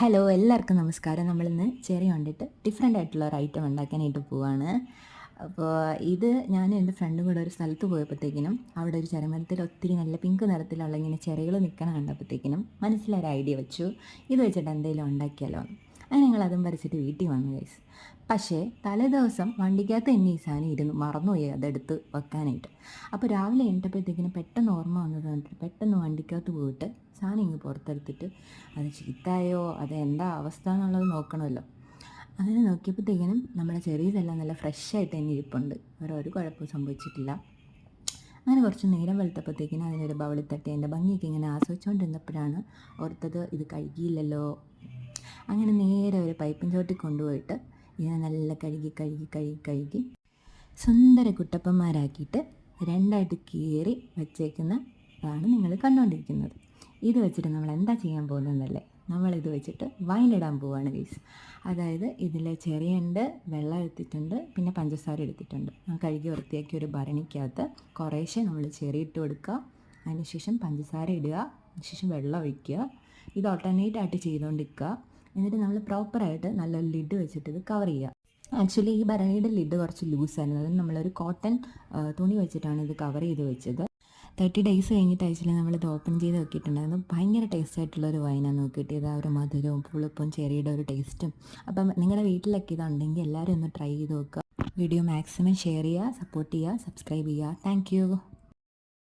Hello എല്ലാവർക്കും നമസ്കാരം. നമ്മളിന്ന് ചെറി കണ്ടിട്ട് ഡിഫറെന്റ് ആയിട്ടുള്ള ഒരു ഐറ്റം ഉണ്ടാക്കാനായിട്ട് പോവാണ്. അപ്പോൾ ഇത് ഞാൻ എന്റെ ഫ്രണ്ടും കൂടെ ഒരു സ്ഥലത്ത് പോയപ്പോഴത്തേക്കിനും അവിടെ ഒരു ചരമരത്തിൽ ഒത്തിരി നല്ല പിങ്ക് നിറത്തിലുള്ള ഇങ്ങനെ ചെറികൾ നിൽക്കണം കണ്ടപ്പോഴത്തേക്കിനും മനസ്സിലൊരു ഐഡിയ വെച്ചു. ഇത് വെച്ചിട്ട് എന്തെങ്കിലും ഉണ്ടാക്കിയാലോ അങ്ങനെ ഞങ്ങൾ അതും വരച്ചിട്ട് വീട്ടിൽ വന്നു ഗൈസ് പക്ഷേ തലേദിവസം വണ്ടിക്കകത്ത് എന്നെ ഈ സാധനം ഇരുന്നു. മറന്നുപോയി അതെടുത്ത് വെക്കാനായിട്ട്. അപ്പോൾ രാവിലെ എണീറ്റപ്പോഴത്തേക്കിനും പെട്ടെന്ന് ഓർമ്മ വന്നത് കണ്ടിട്ട് പെട്ടെന്ന് വണ്ടിക്കകത്ത് പോയിട്ട് സാധനം ഇങ്ങ് പുറത്തെടുത്തിട്ട് അത് ചീത്തായോ അത് എന്താ അവസ്ഥ എന്നുള്ളത് നോക്കണമല്ലോ. അങ്ങനെ നോക്കിയപ്പോഴത്തേക്കിനും നമ്മുടെ ചെറിയതെല്ലാം നല്ല ഫ്രഷായിട്ട് തന്നെ ഇരിപ്പുണ്ട്. വേറെ ഒരു കുഴപ്പവും സംഭവിച്ചിട്ടില്ല. അങ്ങനെ കുറച്ച് നേരം വെളുത്തപ്പോഴത്തേക്കിനും അതിനൊരു ബവളിത്തട്ടി എന്റെ ഭംഗിയൊക്കെ ഇങ്ങനെ ആസ്വദിച്ചുകൊണ്ടിരുന്നപ്പോഴാണ് ഓർത്തത് ഇത് കഴുകിയില്ലല്ലോ. അങ്ങനെ നേരെ ഒരു പൈപ്പിൻ ചോട്ടിൽ കൊണ്ടുപോയിട്ട് ഇതിനെ നല്ല കഴുകി കഴുകി കഴുകി കഴുകി സുന്ദര കുട്ടപ്പന്മാരാക്കിയിട്ട് രണ്ടായിട്ട് കീറി വച്ചേക്കുന്ന ആണ് നിങ്ങൾ കണ്ടുകൊണ്ടിരിക്കുന്നത് ഇത് വെച്ചിട്ട് നമ്മൾ എന്താ ചെയ്യാൻ പോകുന്നതെന്നല്ലേ? നമ്മളിത് വെച്ചിട്ട് വൈനിടാൻ പോവുകയാണ് ഗൈസ് അതായത് ഇതിൽ ചെറിയുണ്ട് വെള്ളം എടുത്തിട്ടുണ്ട് പിന്നെ പഞ്ചസാര എടുത്തിട്ടുണ്ട്. കഴുകി വൃത്തിയാക്കി ഒരു ഭരണിക്കകത്ത് കുറേശ്ശെ നമ്മൾ ചെറിയിട്ട് കൊടുക്കുക. അതിനുശേഷം പഞ്ചസാര ഇടുക അതിനുശേഷം വെള്ളം ഒഴിക്കുക. ഇത് ഓൾട്ടർനേറ്റ് ആയിട്ട് ചെയ്തുകൊണ്ടിരിക്കുക. എന്നിട്ട് നമ്മൾ പ്രോപ്പറായിട്ട് നല്ലൊരു ലിഡ് വെച്ചിട്ട് ഇത് കവർ ചെയ്യുക. ആക്ച്വലി ഈ ഭരണിയുടെ ലിഡ് കുറച്ച് ലൂസായിരുന്നു അതിന് നമ്മളൊരു കോട്ടൺ തുണി വെച്ചിട്ടാണ് ഇത് കവർ ചെയ്ത് വെച്ചത്. തേർട്ടി ഡേയ്സ് കഴിഞ്ഞിട്ട് ആക്ച്വലി നമ്മളിത് ഓപ്പൺ ചെയ്ത് നോക്കിയിട്ടുണ്ടായിരുന്നു. ഭയങ്കര ടേസ്റ്റ് ആയിട്ടുള്ള ഒരു വൈനാണ് നോക്കിയിട്ട് ആ ഒരു മധുരവും പുളിപ്പും ചെറിയുടെ ഒരു ടേസ്റ്റും അപ്പം നിങ്ങളുടെ വീട്ടിലൊക്കെ ഇതുണ്ടെങ്കിൽ എല്ലാവരും ഒന്ന് ട്രൈ ചെയ്ത് നോക്കുക. വീഡിയോ മാക്സിമം ഷെയർ ചെയ്യുക സപ്പോർട്ട് ചെയ്യുക സബ്സ്ക്രൈബ് ചെയ്യുക. താങ്ക്